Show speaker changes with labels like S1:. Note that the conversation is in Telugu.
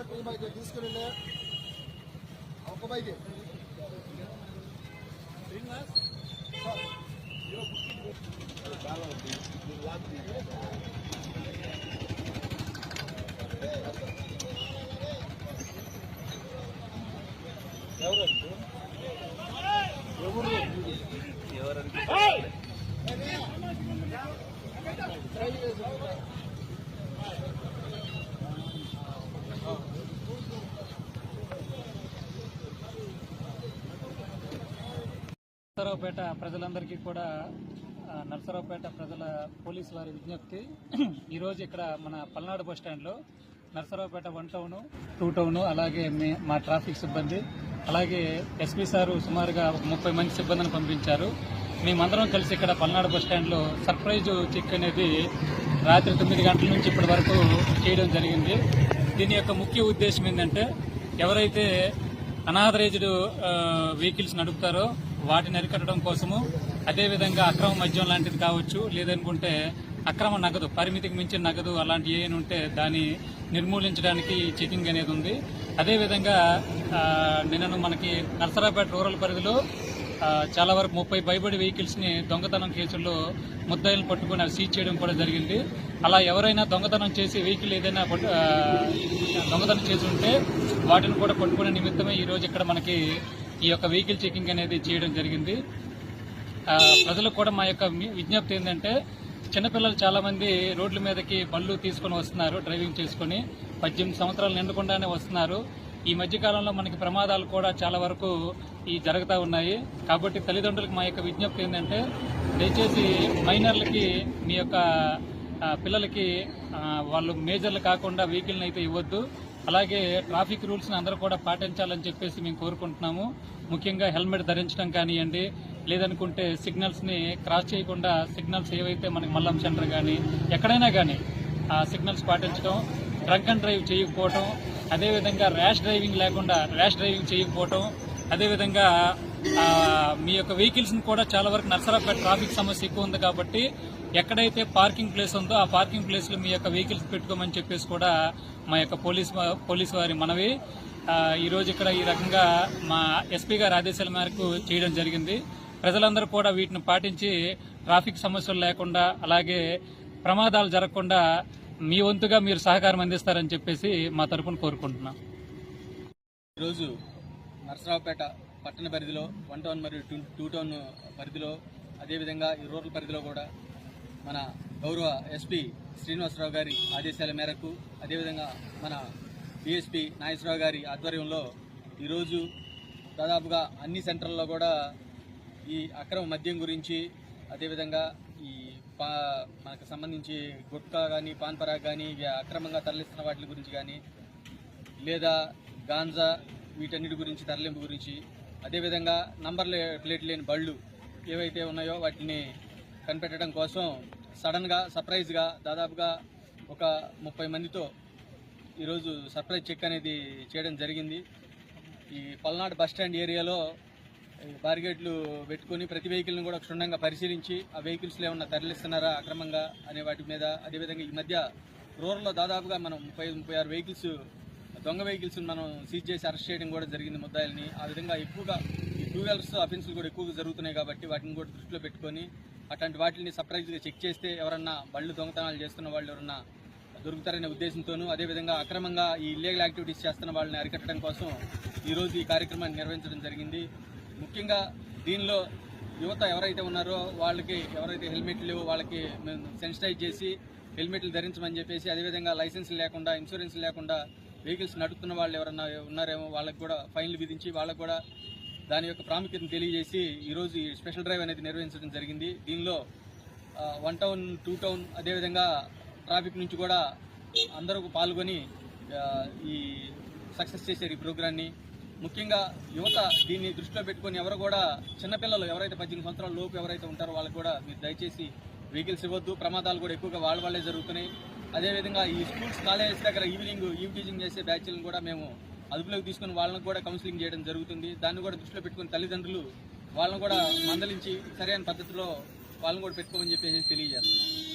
S1: ఎలక్ట్రిక్ ఈ బైక్ తీసుకెళ్ళి ఒక బైక్.
S2: నర్సరావుపేట ప్రజలందరికీ కూడా నర్సరావుపేట ప్రజల పోలీస్ వారి విజ్ఞప్తి. ఈరోజు ఇక్కడ మన పల్నాడు బస్ స్టాండ్లో Narasaraopet one town two town అలాగే మే- మా ట్రాఫిక్ సిబ్బంది అలాగే ఎస్పీ సారు సుమారుగా ఒక ముప్పై మంది సిబ్బందిని పంపించారు. మేమందరం కలిసి ఇక్కడ పల్నాడు బస్ స్టాండ్లో సర్ప్రైజ్ చెక్ అనేది రాత్రి తొమ్మిది గంటల నుంచి ఇప్పటి వరకు చేయడం జరిగింది. దీని యొక్క ముఖ్య ఉద్దేశం ఏంటంటే ఎవరైతే అనాథరైజ్డ్ వెహికల్స్ నడుపుతారో వాటిని అరికట్టడం కోసము అదేవిధంగా అక్రమ మద్యం లాంటిది కావచ్చు లేదనుకుంటే అక్రమ నగదు పరిమితికి మించిన నగదు అలాంటి ఏమైనా ఉంటే దాన్ని నిర్మూలించడానికి చెకింగ్ అనేది ఉంది. అదేవిధంగా నిన్నను మనకి నర్సరాపేట రూరల్ పరిధిలో చాలా వరకు ముప్పై పైబడి వెహికల్స్ని దొంగతనం కేసుల్లో ముద్దాయిలు పట్టుకుని అవి సీజ్ చేయడం కూడా జరిగింది. అలా ఎవరైనా దొంగతనం చేసి వెహికల్ ఏదైనా పట్టు- దొంగతనం చేసి ఉంటే వాటిని కూడా పట్టుకునే నిమిత్తమే ఈరోజు ఇక్కడ మనకి ఈ యొక్క వెహికల్ చెకింగ్ అనేది చేయడం జరిగింది. ప్రజలకు కూడా మా యొక్క విజ్ఞప్తి ఏంటంటే చిన్నపిల్లలు చాలామంది రోడ్ల మీదకి బళ్ళు తీసుకొని వస్తున్నారు డ్రైవింగ్ చేసుకొని. పద్దెనిమిది సంవత్సరాలు నిండకుండానే వస్తున్నారు. ఈ మధ్యకాలంలో మనకి ప్రమాదాలు కూడా చాలా వరకు ఈ జరుగుతూ ఉన్నాయి. కాబట్టి తల్లిదండ్రులకు మా యొక్క విజ్ఞప్తి ఏంటంటే దయచేసి మైనర్లకి మీ యొక్క పిల్లలకి వాళ్ళు మేజర్లు కాకుండా వెహికల్ని అయితే ఇవ్వద్దు. అలాగే ట్రాఫిక్ రూల్స్ని అందరూ కూడా పాటించాలని చెప్పేసి మేము కోరుకుంటున్నాము. ముఖ్యంగా హెల్మెట్ ధరించడం కానివ్వండి లేదనుకుంటే సిగ్నల్స్ని క్రాస్ చేయకుండా సిగ్నల్స్ ఏవైతే మనకి మల్లం సెంటర్ కానీ ఎక్కడైనా కానీ ఆ సిగ్నల్స్ పాటించడం డ్రంక్ అండ్ డ్రైవ్ చేయకపోవటం అదేవిధంగా ర్యాష్ డ్రైవింగ్ లేకుండా ర్యాష్ డ్రైవింగ్ చేయకపోవటం అదేవిధంగా మీ యొక్క వెహికల్స్ కూడా చాలా వరకు నర్సరాపేట ట్రాఫిక్ సమస్య ఎక్కువ ఉంది కాబట్టి ఎక్కడైతే పార్కింగ్ ప్లేస్ ఉందో ఆ పార్కింగ్ ప్లేస్లో మీ యొక్క వెహికల్స్ పెట్టుకోమని చెప్పేసి కూడా మా యొక్క పోలీస్ పోలీస్ వారి మనవి. ఈరోజు ఈ రోజు ఇక్కడ ఈ రకంగా మా ఎస్పీ గారి ఆదేశాల మేరకు చేయడం జరిగింది. ప్రజలందరూ కూడా వీటిని పాటించి ట్రాఫిక్ సమస్యలు లేకుండా అలాగే ప్రమాదాలు జరగకుండా మీ వంతుగా మీరు సహకారం అందిస్తారని చెప్పేసి మా తరపున కోరుకుంటున్నాం.
S3: ఈరోజు నర్సరావుపేట పట్టణ పరిధిలో వన్ టౌన్ మరియు టూ టూ టౌన్ పరిధిలో అదేవిధంగా ఈ రూరల్ పరిధిలో కూడా మన గౌరవ ఎస్పీ శ్రీనివాసరావు గారి ఆదేశాల మేరకు అదేవిధంగా మన డిఎస్పీ నాగేశ్వరరావు గారి ఆధ్వర్యంలో ఈరోజు దాదాపుగా అన్ని సెంటర్లలో కూడా ఈ అక్రమ మద్యం గురించి అదేవిధంగా ఈ పా మనకు సంబంధించి గుట్కా కానీ పాన్పరా కానీ అక్రమంగా తరలిస్తున్న వాటి గురించి కానీ లేదా గాంజా వీటన్నిటి గురించి తరలింపు గురించి అదేవిధంగా నంబర్ లే- ప్లేట్ లేని బళ్ళు ఏవైతే ఉన్నాయో వాటిని కనిపెట్టడం కోసం సడన్గా సర్ప్రైజ్గా దాదాపుగా ఒక ముప్పై మందితో ఈరోజు సర్ప్రైజ్ చెక్ అనేది చేయడం జరిగింది. ఈ పల్నాడు బస్ స్టాండ్ ఏరియాలో ఈ బారిగేట్లు పెట్టుకొని ప్రతి వెహికల్ని కూడా క్షుణ్ణంగా పరిశీలించి ఆ వెహికల్స్లో ఏమన్నా తరలిస్తున్నారా అక్రమంగా అనే వాటి మీద అదేవిధంగా ఈ మధ్య రూరల్లో దాదాపుగా మనం ముప్పై ముప్పై ఆరు వెహికల్స్ దొంగ వెహికల్స్ మనం సీజ్ చేసి అరెస్ట్ చేయడం కూడా జరిగింది ముద్దాయిల్ని. ఆ విధంగా ఎక్కువగా ఈ టూ వీలర్స్ అఫెన్సులు కూడా ఎక్కువగా జరుగుతున్నాయి కాబట్టి వాటిని కూడా దృష్టిలో పెట్టుకొని అట్లాంటి వాటిని సర్ప్రైజ్గా చెక్ చేస్తే ఎవరన్నా బళ్ళు దొంగతనాలు చేస్తున్న వాళ్ళు ఎవరన్నా దొరుకుతారనే ఉద్దేశంతోనూ అదేవిధంగా అక్రమంగా ఈ ఇల్లీగల్ యాక్టివిటీస్ చేస్తున్న వాళ్ళని అరికట్టడం కోసం ఈరోజు ఈ కార్యక్రమాన్ని నిర్వహించడం జరిగింది. ముఖ్యంగా దీనిలో యువత ఎవరైతే ఉన్నారో వాళ్ళకి ఎవరైతే హెల్మెట్లు లేవో వాళ్ళకి మేము సెన్సిటైజ్ చేసి హెల్మెట్లు ధరించమని చెప్పేసి అదేవిధంగా లైసెన్స్ లేకుండా ఇన్సూరెన్స్ లేకుండా వెహికల్స్ నడుపుతున్న వాళ్ళు ఎవరన్నా ఉన్నారేమో వాళ్ళకి కూడా ఫైన్లు విధించి వాళ్ళకు కూడా దాని యొక్క ప్రాముఖ్యతను తెలియజేసి ఈరోజు ఈ స్పెషల్ డ్రైవ్ అనేది నిర్వహించడం జరిగింది. దీనిలో వన్ టౌన్ టూ టౌన్ అదేవిధంగా ట్రాఫిక్ నుంచి కూడా అందరూ పాల్గొని ఈ సక్సెస్ చేశారు ఈ ప్రోగ్రాన్ని ముఖ్యంగా యువత దీన్ని దృష్టిలో పెట్టుకొని ఎవరు కూడా చిన్నపిల్లలు ఎవరైతే పద్దెనిమిది సంవత్సరాల లోపు ఎవరైతే ఉంటారో వాళ్ళకు కూడా మీరు దయచేసి వెహికల్స్ ఇవ్వద్దు. ప్రమాదాలు కూడా ఎక్కువగా వాళ్ళ వాళ్ళే జరుగుతున్నాయి. అదేవిధంగా ఈ స్కూల్స్ కాలేజెస్ దగ్గర ఈవినింగ్ ఈవ్ టీచింగ్ చేసే బ్యాచ్లను కూడా మేము అదుపులోకి తీసుకుని వాళ్ళని కూడా కౌన్సిలింగ్ చేయడం జరుగుతుంది. దాన్ని కూడా దృష్టిలో పెట్టుకుని తల్లిదండ్రులు వాళ్ళని కూడా మందలించి సరైన పద్ధతిలో వాళ్ళని కూడా పెట్టుకోమని చెప్పేసి తెలియజేస్తున్నాం.